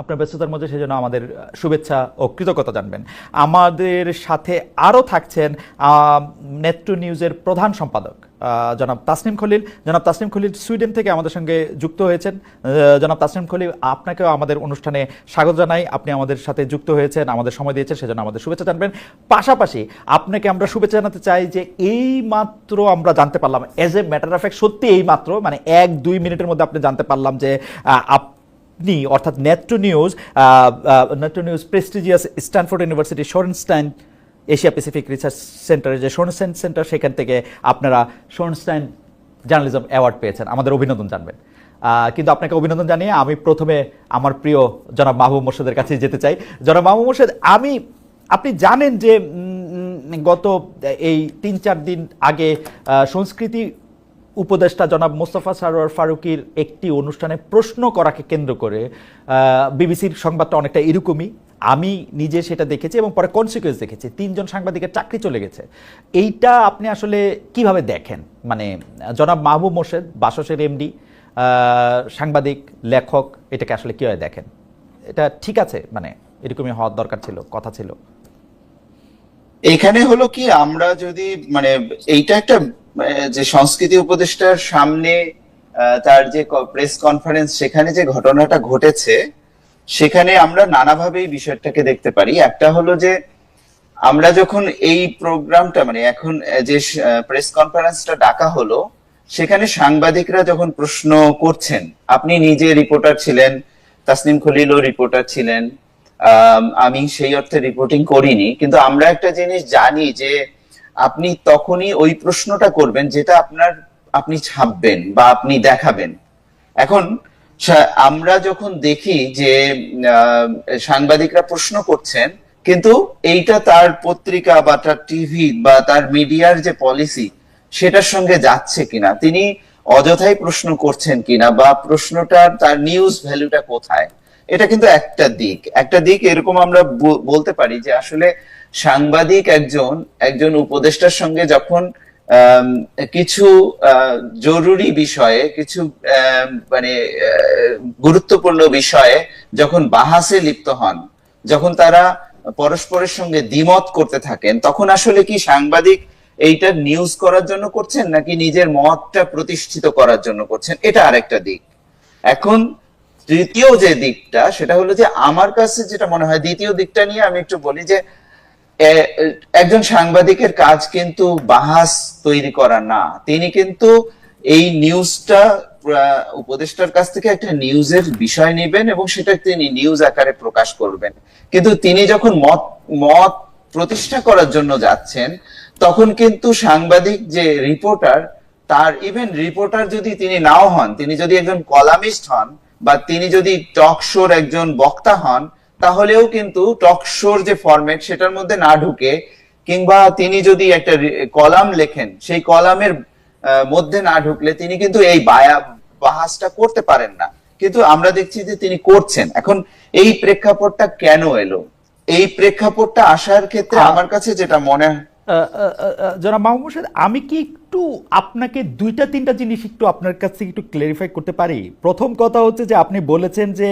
আপনার ব্যস্ততার মধ্যে সেজন্য আমাদের শুভেচ্ছা ও কৃতজ্ঞতা জানবেন। আমাদের সাথে আরও থাকছেন নেত্র নিউজের প্রধান সম্পাদক জনাব তাসনিম খলিল। জনাব তাসনিম খলিল সুইডেন থেকে আমাদের সঙ্গে যুক্ত হয়েছেন। জনাব তাসনিম খলিল, আপনাকেও আমাদের অনুষ্ঠানে স্বাগত জানাই। আপনি আমাদের সাথে যুক্ত হয়েছেন, আমাদের সময় দিয়েছেন, সেজন্য আমাদের শুভেচ্ছা জানবেন। পাশাপাশি আপনাকে আমরা শুভেচ্ছা জানাতে চাই যে এই মাত্র আমরা জানতে পারলাম as a matter of fact সত্যি এই মাত্র মানে এক দুই মিনিটের মধ্যে আপনি জানতে পারলাম যে আপনি অর্থাৎ Netra news Netra news prestigious Stanford University Shorenstein Asia Pacific research সেন্টারের যে শোরনস্টাইন সেন্টার সেখান থেকে আপনারা শোরনস্টাইন জার্নালিজম অ্যাওয়ার্ড পেয়েছেন। আমাদের অভিনন্দন জানবেন। কিন্তু আপনাকে অভিনন্দন জানিয়ে আমি প্রথমে আমার প্রিয় জনাব মাহবুব মোর্শেদের কাছে যেতে চাই। জনাব মাহবুব মোর্শেদ, আমি, আপনি জানেন যে গত এই তিন চার দিন আগে সংস্কৃতি উপদেষ্টা জনাব মোস্তফা সারোয়ার ফারুকির একটি অনুষ্ঠানে প্রশ্ন করাকে কেন্দ্র করে বিবিসির সংবাদটা অনেকটা এরকমই। আমি নিজে সেটা দেখেছি এবং পরে কনসিকুয়েন্স দেখেছি। তিনজন সাংবাদিকের চাকরি চলে গেছে। এইটা আপনি আসলে কীভাবে দেখেন? মানে জনাব মাহবুব মোর্শেদ, বাসসের এমডি সাংবাদিক, লেখক, এটাকে আসলে কীভাবে দেখেন? এটা ঠিক আছে? মানে এরকমই হওয়ার দরকার ছিল, কথা ছিল। এখানে হলো কি, আমরা যদি মানে এইটা একটা যে সংস্কৃতি উপদেষ্টার সামনে তার যে প্রেস কনফারেন্স সেখানে যে ঘটনাটা ঘটেছে, সেখানে আমরা নানাভাবে এই বিষয়টাকে দেখতে পারি। একটা হলো যে, আমরা যখন এই প্রোগ্রামটা মানে এখন যে প্রেস কনফারেন্সটা ডাকা হলো, সেখানে সাংবাদিকরা যখন প্রশ্ন করছেন, আপনি নিজে রিপোর্টার ছিলেন, তাসনিম খলিলও রিপোর্টার ছিলেন, আমি সেই অর্থে রিপোর্টিং করিনি, কিন্তু আমরা একটা জিনিস জানি যে আপনি তখনই ওই প্রশ্নটা করবেন যেটা আপনার, আপনি ছাপবেন বা আপনি দেখাবেন। এখন আমরা যখন দেখি যে সাংবাদিকরা প্রশ্ন করছেন, কিন্তু এইটা তার পত্রিকা বা তার টিভি বা তার মিডিয়ার যে পলিসি, সেটার সঙ্গে যাচ্ছে কিনা, তিনি অযথাই প্রশ্ন করছেন কিনা, বা প্রশ্নটার, তার নিউজ ভ্যালুটা কোথায় এটা কিন্তু একটা দিক। একটা দিক এরকম আমরা বলতে পারি যে আসলে সাংবাদিক একজন একজন উপদেষ্টার সঙ্গে যখন কিছু জরুরি বিষয়ে, কিছু মানে গুরুত্বপূর্ণ বিষয়ে যখন বাহাসে লিপ্ত হন, যখন তারা পরস্পরের সঙ্গে দ্বিমত করতে থাকেন, তখন আসলে কি সাংবাদিক এইটা নিউজ করার জন্য করছেন নাকি নিজের মতটা প্রতিষ্ঠিত করার জন্য করছেন? এটা আরেকটা দিক। এখন তৃতীয় যে দিকটা, সেটা হলো যে আমার কাছে যেটা মনে হয় দ্বিতীয় দিকটা নিয়ে আমি একটু বলি যে একজন সাংবাদিকের কাজ কিন্তু বাহাস তৈরি করা না। তিনি কিন্তু এই নিউজটা উপদেষ্টার কাছ থেকে একটা নিউজের বিষয় নেবেন এবং সেটা তিনি নিউজ আকারে প্রকাশ করবেন। কিন্তু তিনি যখন মত মত প্রতিষ্ঠা করার জন্য যাচ্ছেন, তখন কিন্তু সাংবাদিক যে রিপোর্টার, তার ইভেন রিপোর্টার যদি তিনি নাও হন, তিনি যদি একজন কলামিস্ট হন বা তিনি যদি টক শোর একজন বক্তা হন তাহলেও কিন্তু টক শোর যে ফরম্যাট সেটার মধ্যে না ঢুকে কিংবা তিনি যদি একটা কলাম লেখেন সেই কলামের মধ্যে না ঢুকলে তিনি কিন্তু এই বায়া বাহাসটা করতে পারেন না। কিন্তু আমরা দেখছি যে তিনি করছেন। এখন এই প্রেক্ষাপটটা কেন এলো? এই প্রেক্ষাপটটা আসার ক্ষেত্রে আমার কাছে যেটা মনে হয় জনাব মাহমুদ মোর্শেদ, আমি কি একটু আপনাকে দুইটা তিনটা জিনিস একটু আপনার কাছ থেকে একটু ক্লেরিফাই করতে পারি? প্রথম কথা হচ্ছে যে আপনি বলেছেন যে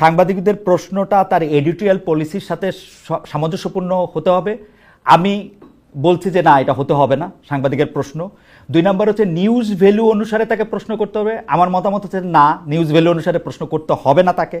সাংবাদিকদের প্রশ্নটা তার এডিটোরিয়াল পলিসির সাথে সামঞ্জস্যপূর্ণ হতে হবে। আমি বলছি যে না এটা হতে হবে না সাংবাদিকের প্রশ্ন। দুই নম্বর হচ্ছে নিউজ ভ্যালু অনুসারে তাকে প্রশ্ন করতে হবে। আমার মতামত হচ্ছে না নিউজ ভ্যালু অনুসারে প্রশ্ন করতে হবে না তাকে।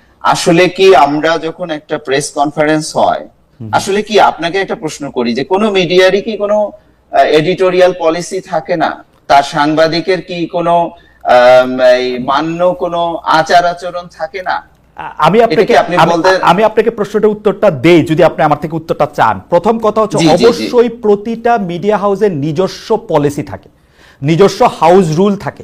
আসলে কি আমরা যখন একটা প্রেস কনফারেন্স হয় আসলে কি আপনাকে একটা প্রশ্ন করি যে কোনো মিডিয়ারই কি কোনো এডিটোরিয়াল পলিসি থাকে না? তার সাংবাদিকের কি কোনো মান্য কোনো আচার আচরণ থাকে না? আমি আপনাকে আমি- আমি আপনাকে প্রশ্নটার উত্তরটা দেই যদি আপনি আমার থেকে উত্তরটা চান। প্রথম কথা হচ্ছে। অবশ্যই প্রতিটা মিডিয়া হাউসের নিজস্ব পলিসি থাকে। নিজস্ব হাউস রুল থাকে।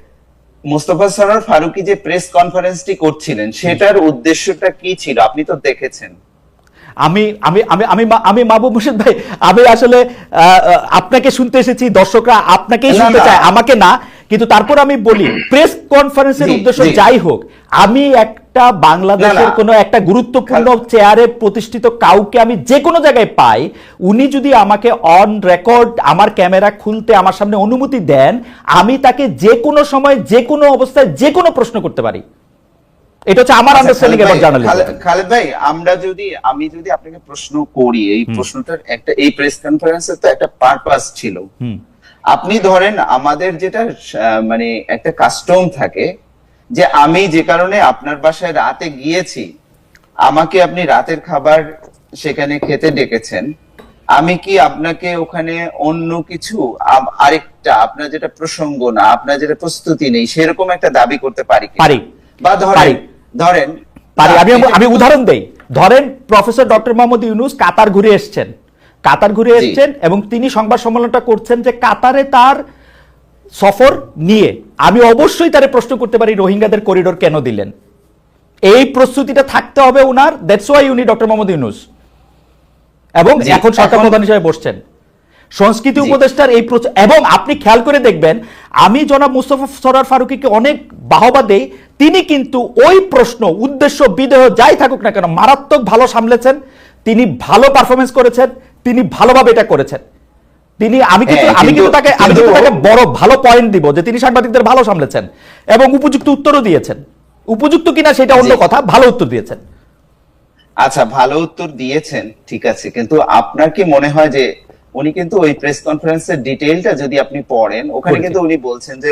মোস্তফা সরার ফারুকি যে প্রেস কনফারেন্সটি করছিলেন সেটার উদ্দেশ্যটা কি ছিল? আপনি তো দেখেছেন। আমি আমি আমি আমি আমি মাহবুব মুর্শিদ ভাই আমি আসলে আপনাকে শুনতে এসেছি দর্শকরা আপনাকেই শুনতে। চায় আমাকে না কিন্তু তারপর আমি বলি প্রেস কনফারেন্সের উদ্দেশ্য যাই হোক আমি একটা বাংলাদেশের। কোনো একটা গুরুত্বপূর্ণ চেয়ারে প্রতিষ্ঠিত কাউকে আমি যে কোনো জায়গায় পাই উনি যদি আমাকে অন রেকর্ড আমার ক্যামেরা খুলতে আমার সামনে অনুমতি দেন আমি তাকে যে কোনো সময় যে কোনো অবস্থায় যে কোনো প্রশ্ন করতে পারি। এটা হচ্ছে আমার আন্ডারস্ট্যান্ডিং এবার জার্নালিজম খালে- খালেদ ভাই আমরা যদি আমি যদি আপনাকে প্রশ্ন করি এই প্রশ্নটার একটা এই প্রেস কনফারেন্সের তো একটা পারপাস ছিল। আপনি ধরেন আমাদের যেটা মানে একটা কাস্টম থাকে যে আমি যে কারণে আপনার বাসায় রাতে গিয়েছি আমাকে আপনি রাতের খাবার সেখানে খেতে ডেকেছেন। আমি কি আপনাকে ওখানে অন্য কিছু আরেকটা আপনার যেটা প্রসঙ্গ না আপনার যেটা প্রস্তুতি নেই সেরকম একটা দাবি করতে পারি পারি। বা ধরেন ধরেন পারি। আমি আমি উদাহরণ দেই। ধরেন professor doctor Muhammad Yunus Qatar ঘুরে এসেছেন। কাতার ঘুরে। এসেছেন এবং তিনি সংবাদ সম্মেলনটা করছেন যে কাতারে তার সফর নিয়ে আমি অবশ্যই তারে প্রশ্ন করতে পারি রোহিঙ্গাদের করিডোর কেন দিলেন? এই প্রস্তুতিটা থাকতে হবে উনার দ্যাটস ওয়াই উনি ডক্টর মোহাম্মদ ইউনুস। এবং এখন সরকার প্রধান হিসেবে বসছেন। সংস্কৃতি। উপদেষ্টার এই এবং আপনি খেয়াল করে দেখবেন আমি জনাব মুস্তফা সরার ফারুকিকে অনেক বাহবা দেই তিনি কিন্তু ওই প্রশ্ন উদ্দেশ্য বিদেহ যাই থাকুক না কেন মারাত্মক ভালো সামলেছেন তিনি ভালো পারফরমেন্স করেছেন তিনি ভালোভাবে এটা করেছেন। তিনি আমি কিন্তু আমি কিন্তু তাকে আমি কিন্তু- তাকে বড় ভালো পয়েন্ট দিব যে তিনি সাংবাদিকদের ভালো সামলেছেন এবং উপযুক্ত উত্তরও দিয়েছেন। উপযুক্ত কিনা সেটা অন্য কথা ভালো উত্তর দিয়েছেন। আচ্ছা ভালো উত্তর দিয়েছেন ঠিক আছে কিন্তু আপনার কি মনে হয় যে উনি কিন্তু ওই প্রেস কনফারেন্সের ডিটেইলটা যদি আপনি পড়েন ওখানে কিন্তু উনি বলছেন যে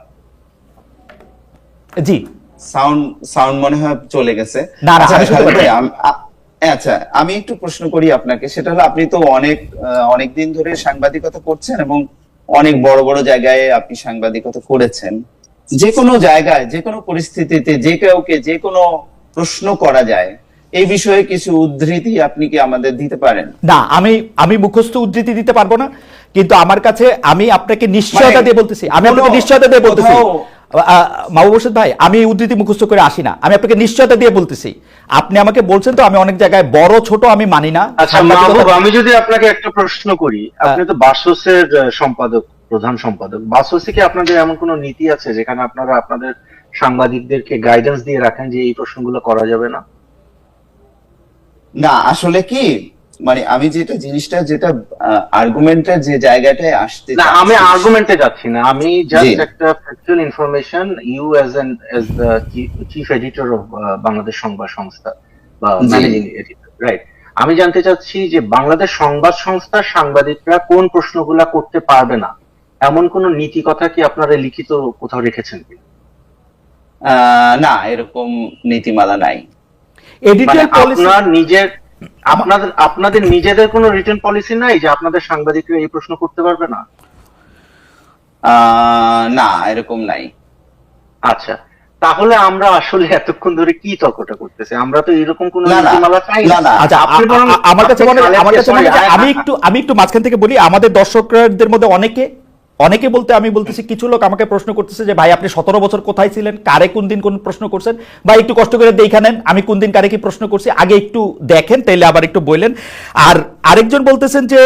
জি। সাউন্ড সাউন্ড মনে হয় চলে গেছে। আচ্ছা, আমি আচ্ছা আমি একটু প্রশ্ন করি আপনাকে। সেটা হলো আপনি তো অনেক অনেক দিন ধরে সাংবাদিকতা করছেন এবং অনেক বড় বড় জায়গায় আপনি সাংবাদিকতা করেছেন। যে কোনো জায়গায় যে কোনো পরিস্থিতিতে যে কাউকে যে কোনো প্রশ্ন করা যায় এই বিষয়ে কিছু উদ্ধৃতি আপনি কি আমাদের দিতে পারেন? না আমি আমি মুখস্থ উদ্ধৃতি দিতে পারব না কিন্তু আমার কাছে আমি আপনাকে নিশ্চয়তা মানে দিয়ে বলতেছি। আমি আপনাকে নিশ্চয়তা দিয়ে বলতেছি। কোথাও- ভাই আমি এই উদ্ধৃতি মুখস্থ করে আসি না। আমি আপনাকে নিশ্চয়তা দিয়ে বলতেছি। আপনি আমাকে বলছেন তো আমি অনেক জায়গায় বড় ছোট আমি মানি না। আচ্ছা আমি যদি আপনাকে একটা প্রশ্ন করি আপনি তো বাসসের সম্পাদক প্রধান সম্পাদক। বাসসে কি আপনাদের এমন কোনো নীতি আছে যেখানে আপনারা আপনাদের সাংবাদিকদেরকে গাইডেন্স দিয়ে রাখেন যে এই প্রশ্নগুলো করা যাবে না? না আসলে কি মানে আমি যেটা জিনিসটা যেটা আর্গুমেন্টের যে জায়গাটায় আসতে না আমি আর্গুমেন্টে যাচ্ছি না। আমি জাস্ট একটা factual information you as an as the chief editor of Bangladesh সংবাদ সংস্থা বা ম্যানেজিং এডিটর রাইট আমি জানতে চাচ্ছি যে বাংলাদেশ সংবাদ সংস্থা সাংবাদিকরা কোন প্রশ্নগুলা করতে পারবে না? এমন কোন নীতি কথা কি আপনারা লিখিত কোথাও রেখেছেন কি? আহ, না এরকম নীতিমালা নাই। মানে এডিটোরিয়াল পলিসি আপনার নিজের আপনাদের আপনাদের নিজেদের কোনো রিটার্ন পলিসি নাই যে আপনাদের সাংবাদিকরা এই প্রশ্ন করতে পারবে না? আহ, না এরকম নাই। আচ্ছা তাহলে আমরা আসলে এতক্ষণ ধরে কি তর্কটা করতেছি? আমরা তো এরকম কোন নীতিমালা চাই না, না। আচ্ছা আপনি বরং- আমার কাছে আমার কাছে আমি একটু আমি একটু মাঝখান থেকে বলি আমাদের দর্শকদের মধ্যে অনেকে অনেকে বলতে, আমি বলতেছি, কিছু লোক আমাকে প্রশ্ন করতেছে যে, ভাই, আপনি সতেরো বছর কোথায় ছিলেন? কারে কোন দিন কোন প্রশ্ন করছেন? বা একটু কষ্ট করে দেখা নেন, আমি কোন দিন কারে কি প্রশ্ন করছি, আগে একটু দেখেন, তাইলে আবার একটু বললেন আর আরেকজন বলতেছেন যে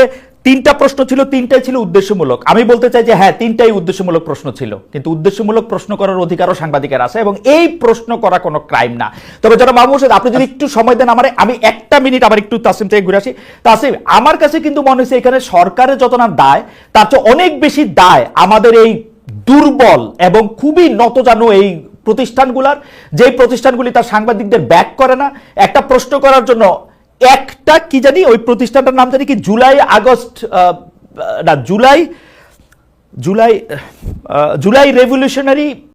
তিনটা প্রশ্ন ছিল তিনটাই ছিল উদ্দেশ্যমূলক। আমি বলতে চাই যে হ্যাঁ তিনটাই উদ্দেশ্যমূলক প্রশ্ন ছিল। কিন্তু উদ্দেশ্যমূলক প্রশ্ন করার অধিকারও সাংবাদিকের আছে এবং এই প্রশ্ন করা কোনো ক্রাইম না। তবে যারা মাহমুদ হোসেন আপনি যদি একটু সময় দেন আমার আমি একটা মিনিট আবার একটু তাসিম থেকে ঘুরে আসি। তাসিম আমার কাছে কিন্তু মনে হচ্ছে এখানে সরকারের যত না দায় তার চেয়ে অনেক বেশি দায় আমাদের এই দুর্বল এবং খুবই নত নতজানু এই প্রতিষ্ঠানগুলার। যে প্রতিষ্ঠানগুলি তার সাংবাদিকদের ব্যাক করে না একটা প্রশ্ন করার জন্য একটা কি জানি, ওই প্রতিষ্ঠানটার নাম জানি কি, জুলাই, আগস্ট না, জুলাই জুলাই জুলাই রেভলিউশনারি